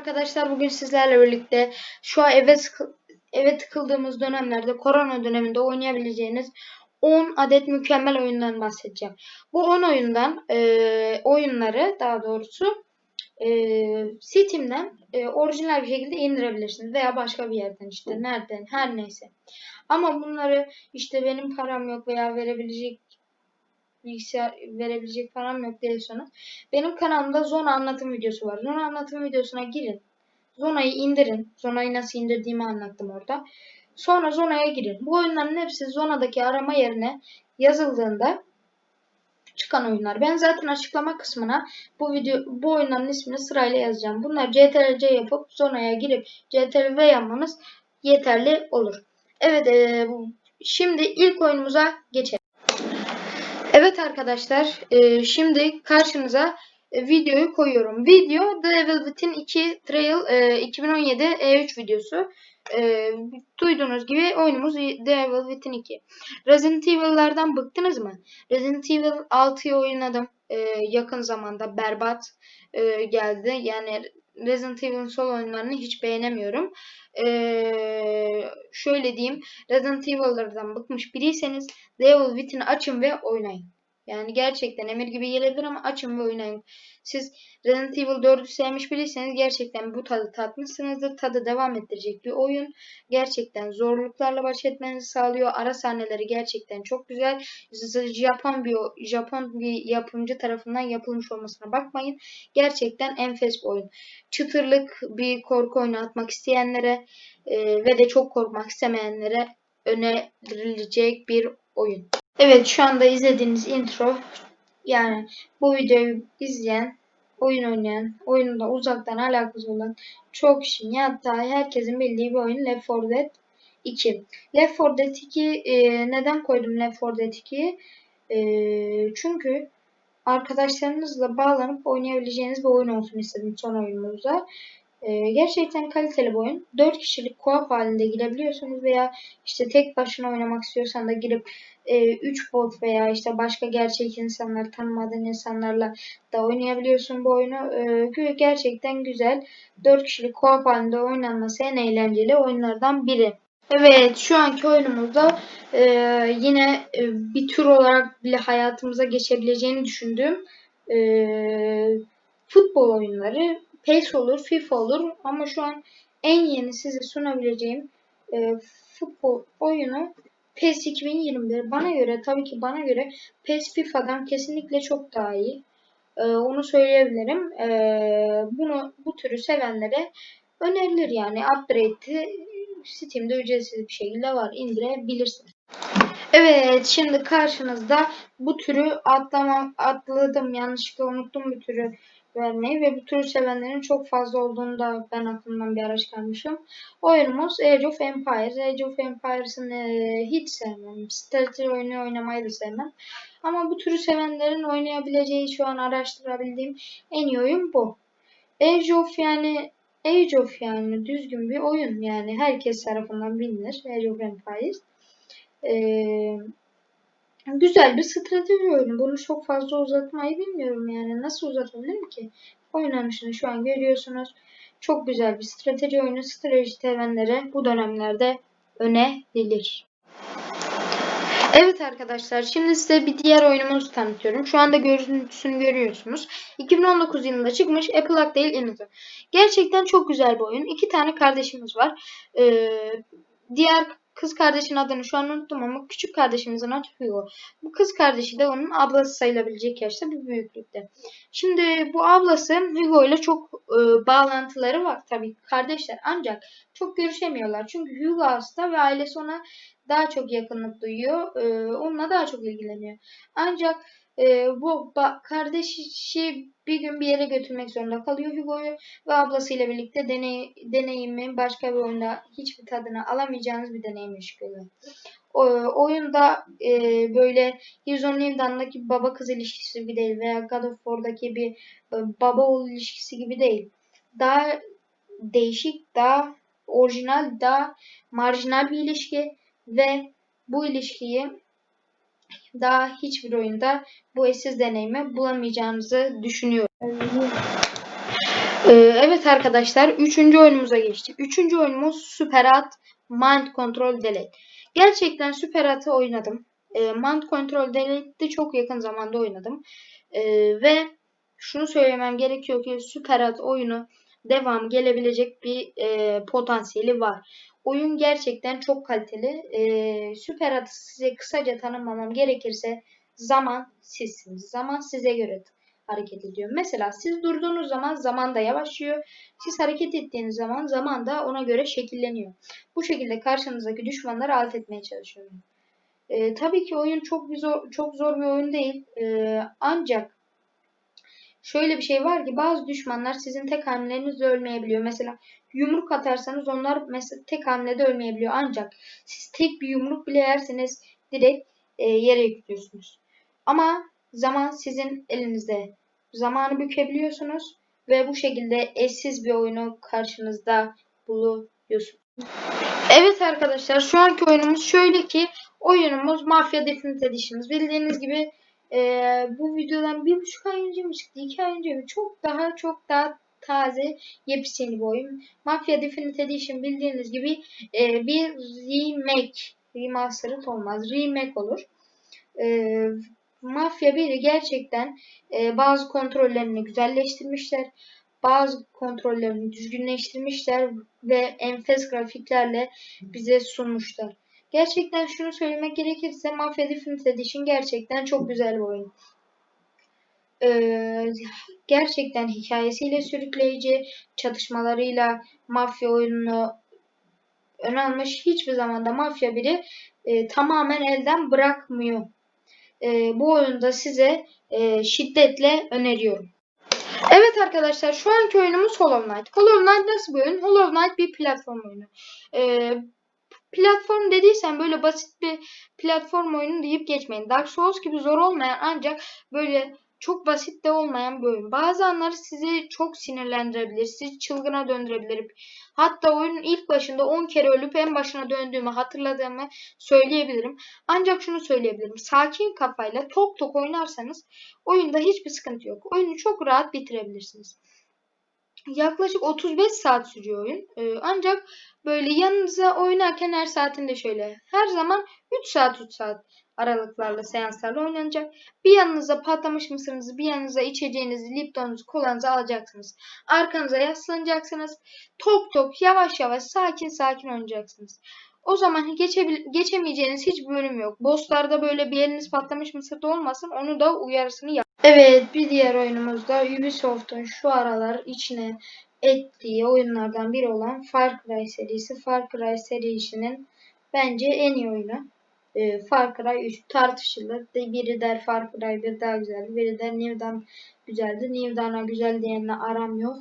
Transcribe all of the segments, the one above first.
arkadaşlar bugün sizlerle birlikte şu an eve, eve tıkıldığımız dönemlerde korona döneminde oynayabileceğiniz 10 adet mükemmel oyundan bahsedeceğim. Bu 10 oyundan e, oyunları daha doğrusu e, Steam'den e, orijinal bir şekilde indirebilirsiniz veya başka bir yerden işte nereden her neyse. Ama bunları işte benim param yok veya verebilecek bilgisayar verebilecek param yok diyorsanız benim kanalımda Zona anlatım videosu var. Zona anlatım videosuna girin. Zona'yı indirin. Zona'yı nasıl indirdiğimi anlattım orada. Sonra Zona'ya girin. Bu oyunların hepsi Zona'daki arama yerine yazıldığında çıkan oyunlar. Ben zaten açıklama kısmına bu video bu oyunların ismini sırayla yazacağım. Bunlar CTRL-C yapıp Zona'ya girip CTRL-V yapmanız yeterli olur. Evet, e, bu- şimdi ilk oyunumuza geçelim. Evet arkadaşlar, e, şimdi karşınıza e, videoyu koyuyorum. Video The Evil Within 2 Trail e, 2017 E3 videosu. E, duyduğunuz gibi oyunumuz The Evil Within 2. Resident Evil'lardan bıktınız mı? Resident Evil 6'yı oynadım e, yakın zamanda. Berbat e, geldi. Yani Resident Evil'ın son oyunlarını hiç beğenemiyorum. E, şöyle diyeyim. Resident Evil'lardan bıkmış biriyseniz The Evil Within'i açın ve oynayın. Yani gerçekten emir gibi gelebilir ama açın ve oynayın. Siz Resident Evil 4'ü sevmiş biriyseniz gerçekten bu tadı tatmışsınızdır. Tadı devam ettirecek bir oyun. Gerçekten zorluklarla baş etmenizi sağlıyor. Ara sahneleri gerçekten çok güzel. Japon bir Japon bir yapımcı tarafından yapılmış olmasına bakmayın. Gerçekten enfes bir oyun. Çıtırlık bir korku oyunu atmak isteyenlere e, ve de çok korkmak istemeyenlere önerilecek bir oyun. Evet şu anda izlediğiniz intro yani bu videoyu izleyen, oyun oynayan, oyunla uzaktan alakası olan çok kişinin hatta herkesin bildiği bir oyun Left 4 Dead 2. Left 4 Dead 2 e, neden koydum Left 4 Dead 2'yi? E, çünkü arkadaşlarınızla bağlanıp oynayabileceğiniz bir oyun olsun istedim son oyunumuzda. E, gerçekten kaliteli bir oyun. 4 kişilik co-op halinde girebiliyorsunuz veya işte tek başına oynamak istiyorsan da girip 3 bot veya işte başka gerçek insanlar tanımadığın insanlarla da oynayabiliyorsun bu oyunu. E, gerçekten güzel. 4 kişilik co-op halinde oynanması en eğlenceli oyunlardan biri. Evet şu anki oyunumuzda e, yine e, bir tür olarak bile hayatımıza geçebileceğini düşündüğüm e, futbol oyunları. PES olur, FIFA olur ama şu an en yeni size sunabileceğim e, futbol oyunu PES 2021. Bana göre tabii ki bana göre PES FIFA'dan kesinlikle çok daha iyi. E, onu söyleyebilirim. E, bunu bu türü sevenlere önerilir yani upgrade'i Steam'de ücretsiz bir şekilde var. indirebilirsiniz. Evet şimdi karşınızda bu türü atlamam, atladım yanlışlıkla unuttum bir türü vermeyi ve bu türü sevenlerin çok fazla olduğunu da ben aklımdan bir ara çıkarmışım. Oyunumuz Age of Empires. Age of Empires'ın e, hiç sevmem. Strateji oyunu oynamayı da sevmem. Ama bu türü sevenlerin oynayabileceği şu an araştırabildiğim en iyi oyun bu. Age of yani Age of yani düzgün bir oyun yani herkes tarafından bilinir Age of Empires. Ee, güzel bir strateji oyunu. Bunu çok fazla uzatmayı bilmiyorum yani. Nasıl uzatabilirim ki? Oynanışını şu an görüyorsunuz. Çok güzel bir strateji oyunu. Strateji sevenlere bu dönemlerde önerilir. Evet arkadaşlar şimdi size bir diğer oyunumuzu tanıtıyorum. Şu anda görüntüsünü görüyorsunuz. 2019 yılında çıkmış Apple Arcade değil Innocent. Gerçekten çok güzel bir oyun. İki tane kardeşimiz var. Ee, diğer kız kardeşin adını şu an unuttum ama küçük kardeşimizin adı Hugo. Bu kız kardeşi de onun ablası sayılabilecek yaşta bir büyüklükte. Şimdi bu ablası Hugo ile çok e, bağlantıları var tabii kardeşler ancak çok görüşemiyorlar. Çünkü Hugo hasta ve ailesi ona daha çok yakınlık duyuyor. E, onunla daha çok ilgileniyor. Ancak e, bu kardeşi bir gün bir yere götürmek zorunda kalıyor Hugo'yu ve ablasıyla birlikte deney, deneyimi başka bir oyunda hiçbir tadını alamayacağınız bir deneyim yaşıyorlar. O, oyunda e, böyle Heroes on Livdan'daki baba kız ilişkisi gibi değil veya God of War'daki bir e, baba oğul ilişkisi gibi değil. Daha değişik, daha orijinal, daha marjinal bir ilişki ve bu ilişkiyi daha hiçbir oyunda bu eşsiz deneyimi bulamayacağımızı düşünüyorum. Ee, evet arkadaşlar üçüncü oyunumuza geçtik. Üçüncü oyunumuz Superat Mind Control Delete. Gerçekten Superat'ı oynadım. Ee, Mind Control Delete'de çok yakın zamanda oynadım. Ee, ve şunu söylemem gerekiyor ki Superat oyunu devam gelebilecek bir e, potansiyeli var. Oyun gerçekten çok kaliteli. Ee, Superat'ı size kısaca tanımlamam gerekirse zaman sizsiniz. Zaman size göre hareket ediyor. Mesela siz durduğunuz zaman zaman da yavaşlıyor. Siz hareket ettiğiniz zaman zaman da ona göre şekilleniyor. Bu şekilde karşınızdaki düşmanları alt etmeye çalışıyor. Ee, tabii ki oyun çok bir zor, çok zor bir oyun değil. Ee, ancak şöyle bir şey var ki bazı düşmanlar sizin tek hamlelerinizle ölmeyebiliyor. Mesela yumruk atarsanız onlar mesela tek hamlede ölmeyebiliyor. Ancak siz tek bir yumruk bile yerseniz direkt e, yere yüklüyorsunuz. Ama zaman sizin elinizde zamanı bükebiliyorsunuz ve bu şekilde eşsiz bir oyunu karşınızda buluyorsunuz. Evet arkadaşlar şu anki oyunumuz şöyle ki oyunumuz Mafia Definitive Edition. Bildiğiniz gibi e, bu videodan bir buçuk ay önce mi çıktı? iki ay önce mi? Çok daha çok daha taze yepyeni bir oyun. Mafia Definitive Edition bildiğiniz gibi e, bir remake. Remastered olmaz. Remake olur. E, Mafya 1'i gerçekten e, bazı kontrollerini güzelleştirmişler. Bazı kontrollerini düzgünleştirmişler ve enfes grafiklerle bize sunmuşlar. Gerçekten şunu söylemek gerekirse Mafya Definitive Edition gerçekten çok güzel bir oyun. Ee, gerçekten hikayesiyle sürükleyici, çatışmalarıyla mafya oyununu ön almış. Hiçbir zamanda Mafya 1'i e, tamamen elden bırakmıyor e, bu oyunda size e, şiddetle öneriyorum. Evet arkadaşlar şu anki oyunumuz Hollow Knight. Hollow Knight nasıl bir oyun? Hollow Knight bir platform oyunu. E, platform dediysem böyle basit bir platform oyunu deyip geçmeyin. Dark Souls gibi zor olmayan ancak böyle çok basit de olmayan bir oyun. Bazı anları sizi çok sinirlendirebilir. Sizi çılgına döndürebilir. Hatta oyunun ilk başında 10 kere ölüp en başına döndüğümü hatırladığımı söyleyebilirim. Ancak şunu söyleyebilirim. Sakin kafayla tok tok oynarsanız oyunda hiçbir sıkıntı yok. Oyunu çok rahat bitirebilirsiniz. Yaklaşık 35 saat sürüyor oyun. Ee, ancak böyle yanınıza oynarken her saatinde şöyle. Her zaman 3 saat 3 saat aralıklarla seanslarla oynanacak. Bir yanınıza patlamış mısırınızı, bir yanınıza içeceğinizi, liptonunuzu, kolanızı alacaksınız. Arkanıza yaslanacaksınız. Tok tok yavaş yavaş sakin sakin oynayacaksınız. O zaman geçemeyeceğiniz hiçbir bölüm yok. Bosslarda böyle bir eliniz patlamış mısırda olmasın. Onu da uyarısını yap. Evet bir diğer oyunumuzda Ubisoft'un şu aralar içine ettiği oyunlardan biri olan Far Cry serisi. Far Cry serisinin bence en iyi oyunu e, Far Cry 3 tartışılır. Biri der Far Cry 1 daha güzel, biri der New Dawn güzeldi. New Dawn'a güzel diyenle aram yok.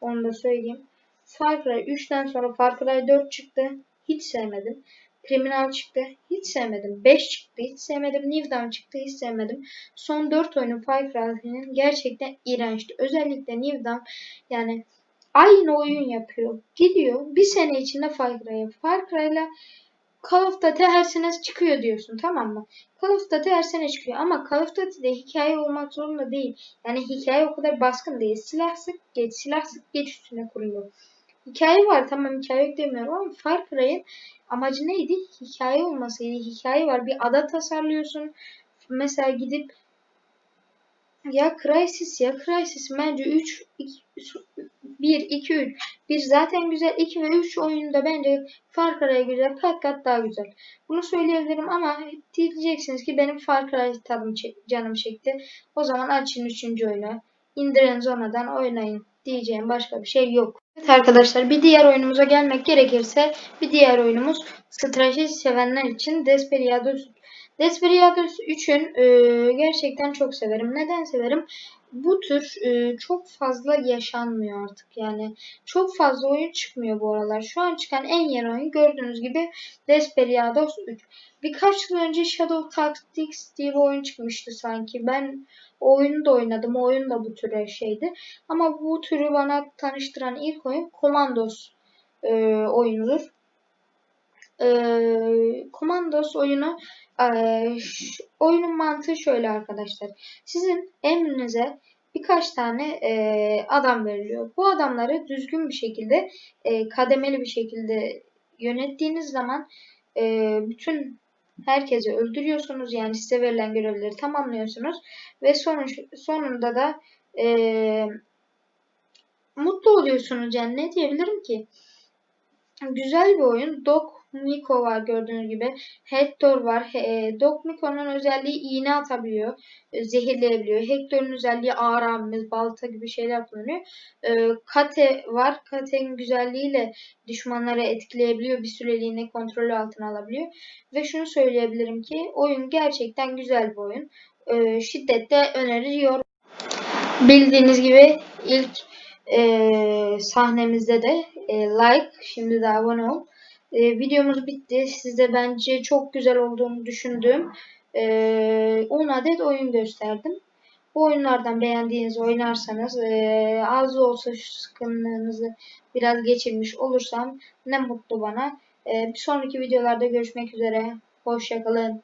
Onu da söyleyeyim. Far Cry 3'ten sonra Far Cry 4 çıktı. Hiç sevmedim. Criminal çıktı. Hiç sevmedim. 5 çıktı. Hiç sevmedim. New Dawn çıktı. Hiç sevmedim. Son 4 oyunu Far Cry'nin gerçekten iğrençti. Özellikle New Dawn yani aynı oyun yapıyor. Gidiyor. Bir sene içinde Far Cry'a. Far Cry'la Call of Duty her sene çıkıyor diyorsun tamam mı? Call of Duty her sene çıkıyor ama Call of Duty'de hikaye olmak zorunda değil. Yani hikaye o kadar baskın değil. Silah sık geç, silah sık geç üstüne kurulu. Hikaye var tamam hikaye yok demiyorum ama Far Cry'ın amacı neydi? Hikaye olmasıydı. Hikaye var. Bir ada tasarlıyorsun. Mesela gidip ya Crysis ya Crysis bence 3 1 2 3 1 zaten güzel 2 ve 3 oyunda bence Far Cry güzel kat kat daha güzel. Bunu söyleyebilirim ama diyeceksiniz ki benim Far Cry tadım canım çekti. O zaman açın 3. oyunu. indirin zonadan oynayın diyeceğim başka bir şey yok. Evet arkadaşlar bir diğer oyunumuza gelmek gerekirse bir diğer oyunumuz strateji sevenler için Desperados Desperados 3'ün e, gerçekten çok severim. Neden severim? Bu tür e, çok fazla yaşanmıyor artık. Yani çok fazla oyun çıkmıyor bu aralar. Şu an çıkan en yeni oyun gördüğünüz gibi Desperados 3. Birkaç yıl önce Shadow Tactics diye bir oyun çıkmıştı sanki. Ben o oyunu da oynadım. O oyun da bu türe şeydi. Ama bu türü bana tanıştıran ilk oyun Commandos e, oyunudur. E, Commandos oyunu e, oyunun mantığı şöyle arkadaşlar. Sizin emrinize birkaç tane e, adam veriliyor. Bu adamları düzgün bir şekilde e, kademeli bir şekilde yönettiğiniz zaman e, bütün herkesi öldürüyorsunuz. Yani size verilen görevleri tamamlıyorsunuz ve sonuç, sonunda da e, mutlu oluyorsunuz. Yani ne diyebilirim ki? Güzel bir oyun. Doc Miko var gördüğünüz gibi. Hector var. He, Doc Miko'nun özelliği iğne atabiliyor. e, Zehirleyebiliyor. Hector'un özelliği ağır abimiz, balta gibi şeyler kullanıyor. E, Kate var. Kate'nin güzelliğiyle düşmanları etkileyebiliyor. Bir süreliğine kontrolü altına alabiliyor. Ve şunu söyleyebilirim ki oyun gerçekten güzel bir oyun. E, şiddetle öneriyor. Bildiğiniz gibi ilk e, sahnemizde de e, like, şimdi de abone ol. E, videomuz bitti. Size bence çok güzel olduğunu düşündüğüm e, 10 adet oyun gösterdim. Bu oyunlardan beğendiğiniz oynarsanız e, az olsa şu sıkıntınızı biraz geçirmiş olursam ne mutlu bana. E, bir sonraki videolarda görüşmek üzere. Hoşçakalın.